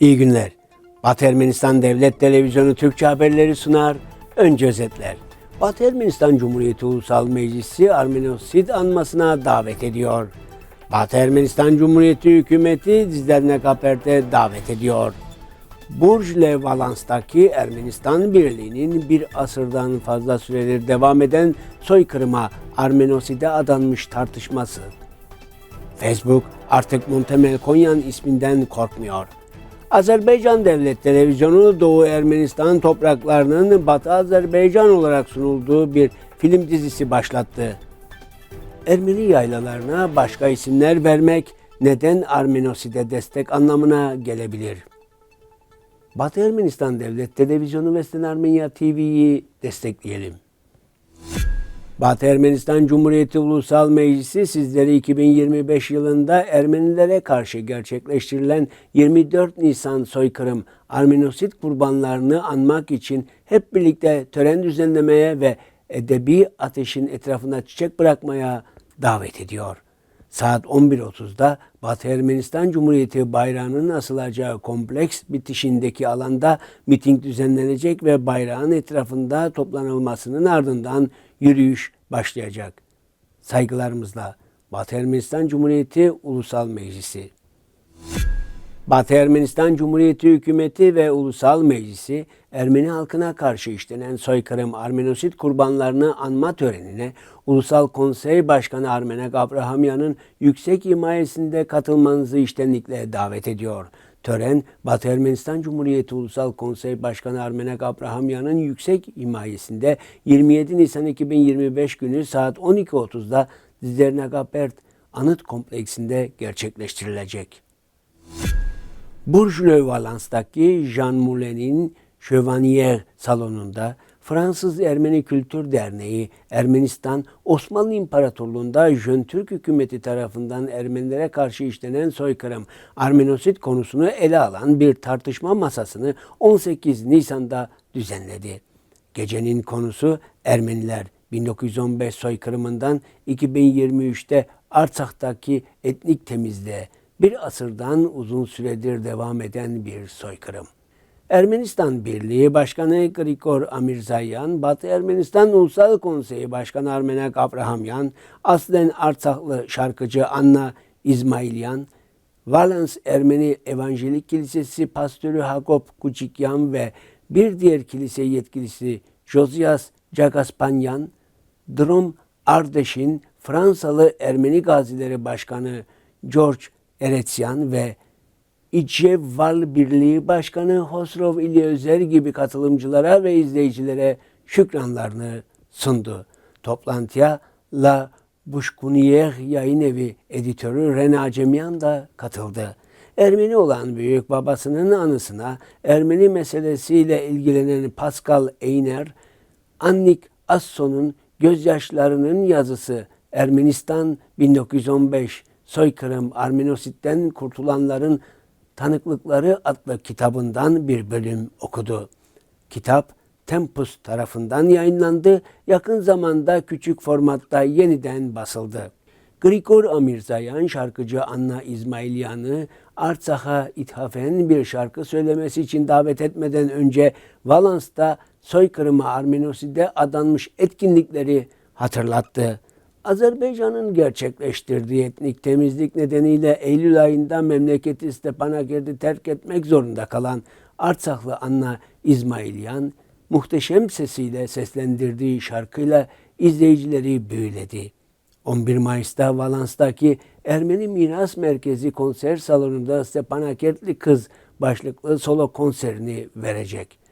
İyi günler. Batı Ermenistan Devlet Televizyonu Türkçe haberleri sunar. Önce özetler. Batı Ermenistan Cumhuriyeti Ulusal Meclisi Armenosid anmasına davet ediyor. Batı Ermenistan Cumhuriyeti hükümeti Dizlerine Kapert'e davet ediyor. Burj Valans'taki Ermenistan Birliği'nin bir asırdan fazla süredir devam eden soykırıma Armenoside adanmış tartışması. Facebook artık Montemel Konyan isminden korkmuyor. Azerbaycan Devlet Televizyonu Doğu Ermenistan topraklarının Batı Azerbaycan olarak sunulduğu bir film dizisi başlattı. Ermeni yaylalarına başka isimler vermek neden Armenoside destek anlamına gelebilir? Batı Ermenistan Devlet Televizyonu ve Armenya TV'yi destekleyelim. Batı Ermenistan Cumhuriyeti Ulusal Meclisi sizleri 2025 yılında Ermenilere karşı gerçekleştirilen 24 Nisan soykırım Armenosit kurbanlarını anmak için hep birlikte tören düzenlemeye ve edebi ateşin etrafına çiçek bırakmaya davet ediyor. Saat 11.30'da Batı Ermenistan Cumhuriyeti bayrağının asılacağı kompleks bitişindeki alanda miting düzenlenecek ve bayrağın etrafında toplanılmasının ardından yürüyüş başlayacak. Saygılarımızla Batı Ermenistan Cumhuriyeti Ulusal Meclisi. Batı Ermenistan Cumhuriyeti Hükümeti ve Ulusal Meclisi Ermeni halkına karşı işlenen soykırım Armenosit kurbanlarını anma törenine Ulusal Konsey Başkanı Armenek Abrahamyan'ın yüksek himayesinde katılmanızı iştenlikle davet ediyor. Tören, Batı Ermenistan Cumhuriyeti Ulusal Konsey Başkanı Armenek Abrahamyan'ın yüksek himayesinde 27 Nisan 2025 günü saat 12.30'da Dizernagapert Anıt Kompleksinde gerçekleştirilecek. Burj Le Valans'taki Jean Moulin'in Chevanier salonunda Fransız Ermeni Kültür Derneği Ermenistan Osmanlı İmparatorluğu'nda Jön Türk hükümeti tarafından Ermenilere karşı işlenen soykırım Armenosit konusunu ele alan bir tartışma masasını 18 Nisan'da düzenledi. Gecenin konusu Ermeniler 1915 soykırımından 2023'te Artsak'taki etnik temizliğe bir asırdan uzun süredir devam eden bir soykırım. Ermenistan Birliği Başkanı Grigor Amirzayan, Batı Ermenistan Ulusal Konseyi Başkanı Armenek Abrahamyan, aslen Artsaklı şarkıcı Anna İzmailyan, Valens Ermeni Evangelik Kilisesi Pastörü Hakop Kuçikyan ve bir diğer kilise yetkilisi Josias Cagaspanyan, Drom Ardeş'in Fransalı Ermeni Gazileri Başkanı George Eretyan ve İçeval Birliği Başkanı Hosrov İli Özer gibi katılımcılara ve izleyicilere şükranlarını sundu. Toplantıya La Buşkuniyer Yayın Evi editörü Rena Cemyan da katıldı. Ermeni olan büyük babasının anısına Ermeni meselesiyle ilgilenen Pascal Einer, Annik Asson'un Gözyaşlarının yazısı Ermenistan 1915 Soykırım Armenosit'ten kurtulanların tanıklıkları adlı kitabından bir bölüm okudu. Kitap Tempus tarafından yayınlandı, yakın zamanda küçük formatta yeniden basıldı. Grigor Amirzayan şarkıcı Anna İzmailyan'ı Artsak'a ithafen bir şarkı söylemesi için davet etmeden önce Valans'ta soykırıma Armenoside adanmış etkinlikleri hatırlattı. Azerbaycan'ın gerçekleştirdiği etnik temizlik nedeniyle Eylül ayında memleketi Stepanakert terk etmek zorunda kalan Artsaklı Anna İzmailyan, muhteşem sesiyle seslendirdiği şarkıyla izleyicileri büyüledi. 11 Mayıs'ta Valans'taki Ermeni Miras Merkezi konser salonunda Stepanakertli Kız başlıklı solo konserini verecek.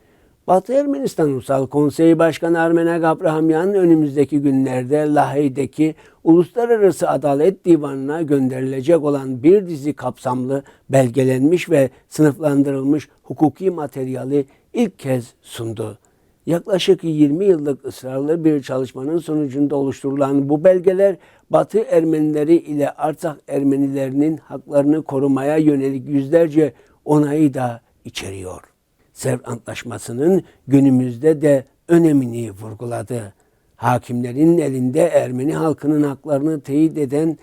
Batı Ermenistan Ulusal Konseyi Başkanı Armenek Abrahamyan önümüzdeki günlerde Lahey'deki Uluslararası Adalet Divanı'na gönderilecek olan bir dizi kapsamlı, belgelenmiş ve sınıflandırılmış hukuki materyali ilk kez sundu. Yaklaşık 20 yıllık ısrarlı bir çalışmanın sonucunda oluşturulan bu belgeler Batı Ermenileri ile Artsakh Ermenilerinin haklarını korumaya yönelik yüzlerce onayı da içeriyor. Sevr Antlaşması'nın günümüzde de önemini vurguladı. Hakimlerin elinde Ermeni halkının haklarını teyit eden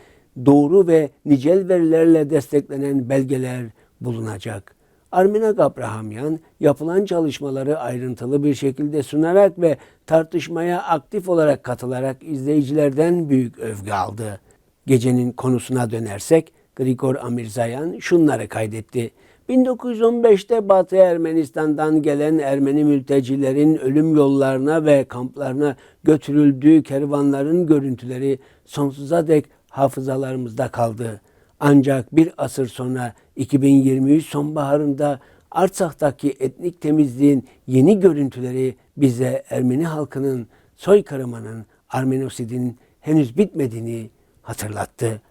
doğru ve nicel verilerle desteklenen belgeler bulunacak. Arminak Abrahamyan yapılan çalışmaları ayrıntılı bir şekilde sunarak ve tartışmaya aktif olarak katılarak izleyicilerden büyük övgü aldı. Gecenin konusuna dönersek Grigor Amirzayan şunları kaydetti. 1915'te Batı Ermenistan'dan gelen Ermeni mültecilerin ölüm yollarına ve kamplarına götürüldüğü kervanların görüntüleri sonsuza dek hafızalarımızda kaldı. Ancak bir asır sonra 2023 sonbaharında Artsak'taki etnik temizliğin yeni görüntüleri bize Ermeni halkının soykırımının, Armenosidin henüz bitmediğini hatırlattı.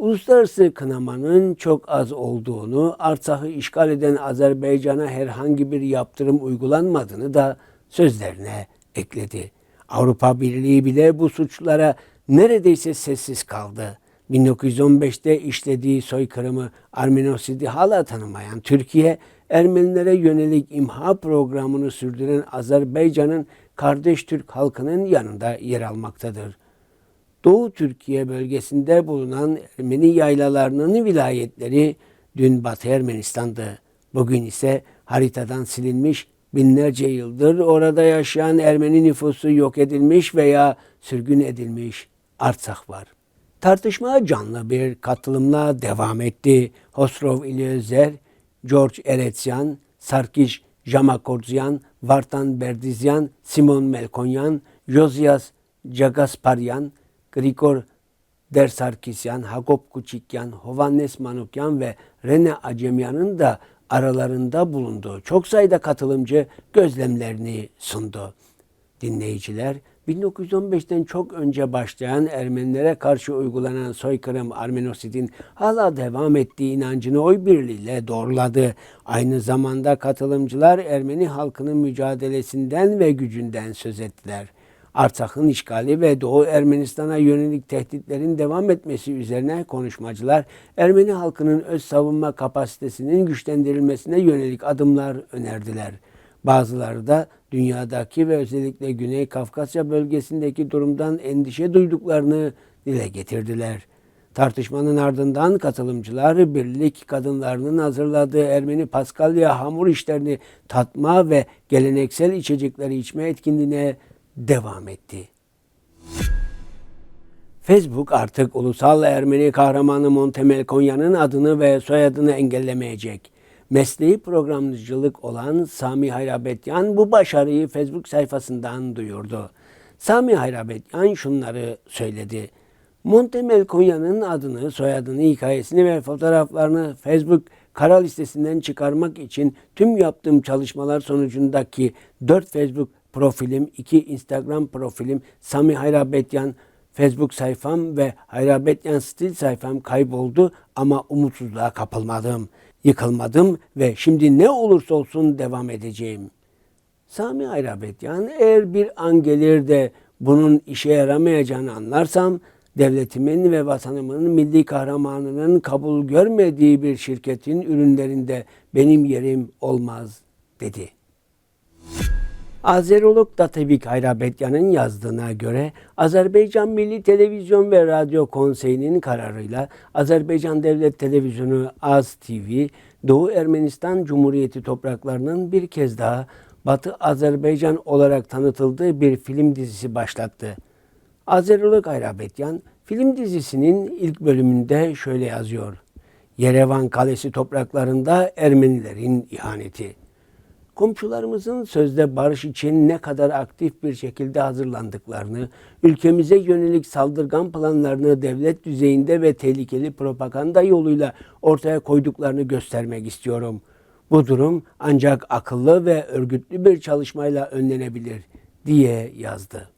Uluslararası kınamanın çok az olduğunu, Artsak'ı işgal eden Azerbaycan'a herhangi bir yaptırım uygulanmadığını da sözlerine ekledi. Avrupa Birliği bile bu suçlara neredeyse sessiz kaldı. 1915'te işlediği soykırımı Armenosidi hala tanımayan Türkiye, Ermenilere yönelik imha programını sürdüren Azerbaycan'ın kardeş Türk halkının yanında yer almaktadır. Doğu Türkiye bölgesinde bulunan Ermeni yaylalarının vilayetleri dün Batı Ermenistan'dı. Bugün ise haritadan silinmiş binlerce yıldır orada yaşayan Ermeni nüfusu yok edilmiş veya sürgün edilmiş Artsak var. Tartışma canlı bir katılımla devam etti. Hosrov İlyozer, George Eretyan, Sarkiş Jamakordzyan, Vartan Berdizyan, Simon Melkonyan, Josias Cagasparyan, Grigor Dersarkisyan, Hagop Kuçikyan, Hovannes Manukyan ve Rene Acemyan'ın da aralarında bulunduğu çok sayıda katılımcı gözlemlerini sundu. Dinleyiciler 1915'ten çok önce başlayan Ermenilere karşı uygulanan soykırım Armenosid'in hala devam ettiği inancını oy birliğiyle doğruladı. Aynı zamanda katılımcılar Ermeni halkının mücadelesinden ve gücünden söz ettiler. Artsak'ın işgali ve Doğu Ermenistan'a yönelik tehditlerin devam etmesi üzerine konuşmacılar Ermeni halkının öz savunma kapasitesinin güçlendirilmesine yönelik adımlar önerdiler. Bazıları da dünyadaki ve özellikle Güney Kafkasya bölgesindeki durumdan endişe duyduklarını dile getirdiler. Tartışmanın ardından katılımcılar birlik kadınlarının hazırladığı Ermeni Paskalya hamur işlerini tatma ve geleneksel içecekleri içme etkinliğine devam etti. Facebook artık ulusal Ermeni kahramanı Montemel Konya'nın adını ve soyadını engellemeyecek. Mesleği programcılık olan Sami Hayrabetyan bu başarıyı Facebook sayfasından duyurdu. Sami Hayrabetyan şunları söyledi. Montemel Konya'nın adını, soyadını, hikayesini ve fotoğraflarını Facebook kara listesinden çıkarmak için tüm yaptığım çalışmalar sonucundaki 4 Facebook profilim, 2 Instagram profilim, Sami Hayrabetyan Facebook sayfam ve Hayrabetyan stil sayfam kayboldu ama umutsuzluğa kapılmadım. Yıkılmadım ve şimdi ne olursa olsun devam edeceğim. Sami Hayrabetyan eğer bir an gelir de bunun işe yaramayacağını anlarsam devletimin ve vatanımın milli kahramanının kabul görmediği bir şirketin ürünlerinde benim yerim olmaz dedi. Azerolog Datevik Hayrabetyan'ın yazdığına göre Azerbaycan Milli Televizyon ve Radyo Konseyi'nin kararıyla Azerbaycan Devlet Televizyonu Az TV, Doğu Ermenistan Cumhuriyeti topraklarının bir kez daha Batı Azerbaycan olarak tanıtıldığı bir film dizisi başlattı. Azerolog Hayrabetyan, film dizisinin ilk bölümünde şöyle yazıyor. Yerevan Kalesi topraklarında Ermenilerin ihaneti komşularımızın sözde barış için ne kadar aktif bir şekilde hazırlandıklarını, ülkemize yönelik saldırgan planlarını devlet düzeyinde ve tehlikeli propaganda yoluyla ortaya koyduklarını göstermek istiyorum. Bu durum ancak akıllı ve örgütlü bir çalışmayla önlenebilir diye yazdı.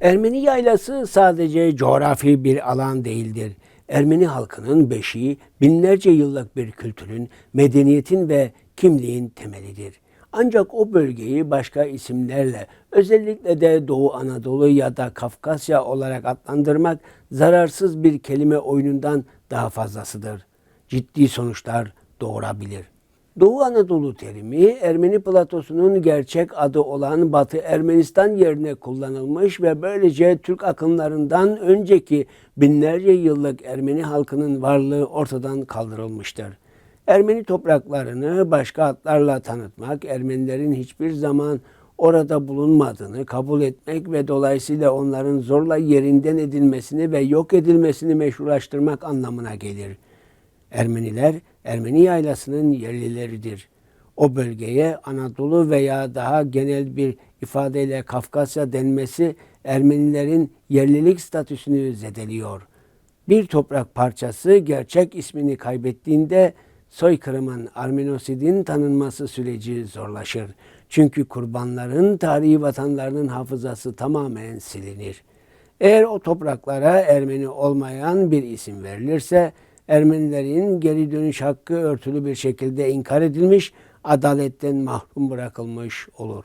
Ermeni yaylası sadece coğrafi bir alan değildir. Ermeni halkının beşiği binlerce yıllık bir kültürün, medeniyetin ve kimliğin temelidir. Ancak o bölgeyi başka isimlerle özellikle de Doğu Anadolu ya da Kafkasya olarak adlandırmak zararsız bir kelime oyunundan daha fazlasıdır. Ciddi sonuçlar doğurabilir. Doğu Anadolu terimi Ermeni platosunun gerçek adı olan Batı Ermenistan yerine kullanılmış ve böylece Türk akımlarından önceki binlerce yıllık Ermeni halkının varlığı ortadan kaldırılmıştır. Ermeni topraklarını başka adlarla tanıtmak, Ermenilerin hiçbir zaman orada bulunmadığını kabul etmek ve dolayısıyla onların zorla yerinden edilmesini ve yok edilmesini meşrulaştırmak anlamına gelir. Ermeniler Ermeni yaylasının yerlileridir. O bölgeye Anadolu veya daha genel bir ifadeyle Kafkasya denmesi Ermenilerin yerlilik statüsünü zedeliyor. Bir toprak parçası gerçek ismini kaybettiğinde soykırımın Armenosid'in tanınması süreci zorlaşır. Çünkü kurbanların tarihi vatanlarının hafızası tamamen silinir. Eğer o topraklara Ermeni olmayan bir isim verilirse Ermenilerin geri dönüş hakkı örtülü bir şekilde inkar edilmiş, adaletten mahrum bırakılmış olur.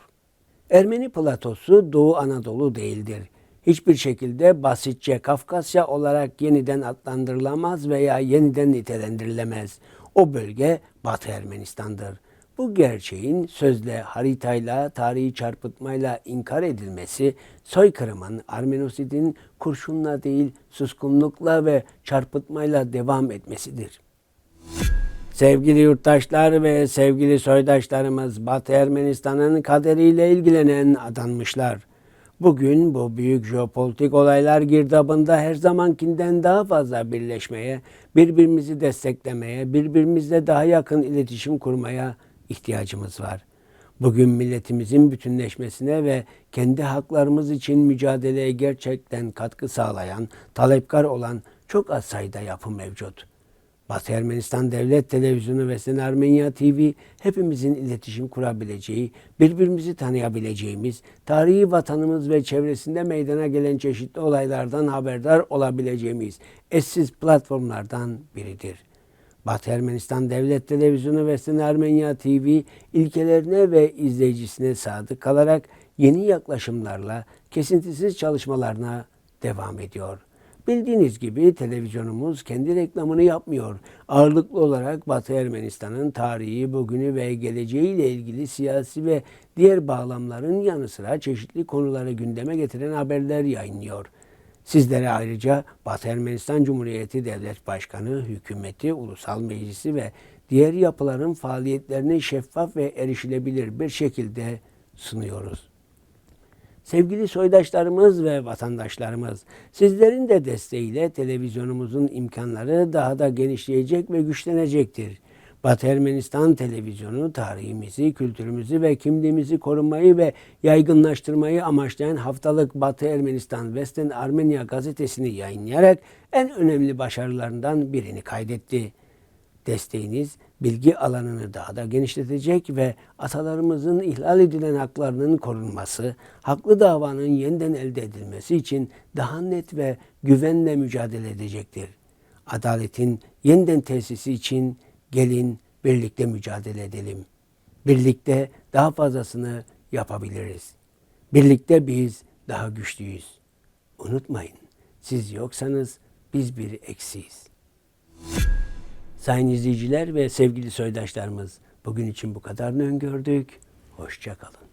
Ermeni platosu Doğu Anadolu değildir. Hiçbir şekilde basitçe Kafkasya olarak yeniden adlandırılamaz veya yeniden nitelendirilemez. O bölge Batı Ermenistan'dır. Bu gerçeğin sözle, haritayla, tarihi çarpıtmayla inkar edilmesi, soykırımın Armenosid'in kurşunla değil suskunlukla ve çarpıtmayla devam etmesidir. Sevgili yurttaşlar ve sevgili soydaşlarımız Batı Ermenistan'ın kaderiyle ilgilenen adanmışlar. Bugün bu büyük jeopolitik olaylar girdabında her zamankinden daha fazla birleşmeye, birbirimizi desteklemeye, birbirimizle daha yakın iletişim kurmaya ihtiyacımız var. Bugün milletimizin bütünleşmesine ve kendi haklarımız için mücadeleye gerçekten katkı sağlayan, talepkar olan çok az sayıda yapı mevcut. Batı Ermenistan Devlet Televizyonu ve Sen Armenya TV hepimizin iletişim kurabileceği, birbirimizi tanıyabileceğimiz, tarihi vatanımız ve çevresinde meydana gelen çeşitli olaylardan haberdar olabileceğimiz eşsiz platformlardan biridir. Batı Ermenistan Devlet Televizyonu ve Sen Armenya TV ilkelerine ve izleyicisine sadık kalarak yeni yaklaşımlarla kesintisiz çalışmalarına devam ediyor. Bildiğiniz gibi televizyonumuz kendi reklamını yapmıyor. Ağırlıklı olarak Batı Ermenistan'ın tarihi, bugünü ve geleceğiyle ilgili siyasi ve diğer bağlamların yanı sıra çeşitli konuları gündeme getiren haberler yayınlıyor. Sizlere ayrıca Batı Ermenistan Cumhuriyeti Devlet Başkanı, hükümeti, ulusal meclisi ve diğer yapıların faaliyetlerini şeffaf ve erişilebilir bir şekilde sunuyoruz. Sevgili soydaşlarımız ve vatandaşlarımız, sizlerin de desteğiyle televizyonumuzun imkanları daha da genişleyecek ve güçlenecektir. Batı Ermenistan televizyonu tarihimizi, kültürümüzü ve kimliğimizi korumayı ve yaygınlaştırmayı amaçlayan haftalık Batı Ermenistan Western Armenia gazetesini yayınlayarak en önemli başarılarından birini kaydetti. Desteğiniz bilgi alanını daha da genişletecek ve atalarımızın ihlal edilen haklarının korunması, haklı davanın yeniden elde edilmesi için daha net ve güvenle mücadele edecektir. Adaletin yeniden tesisi için gelin birlikte mücadele edelim. Birlikte daha fazlasını yapabiliriz. Birlikte biz daha güçlüyüz. Unutmayın, siz yoksanız biz bir eksiyiz. Sayın izleyiciler ve sevgili soydaşlarımız, bugün için bu kadarını öngördük. Hoşçakalın.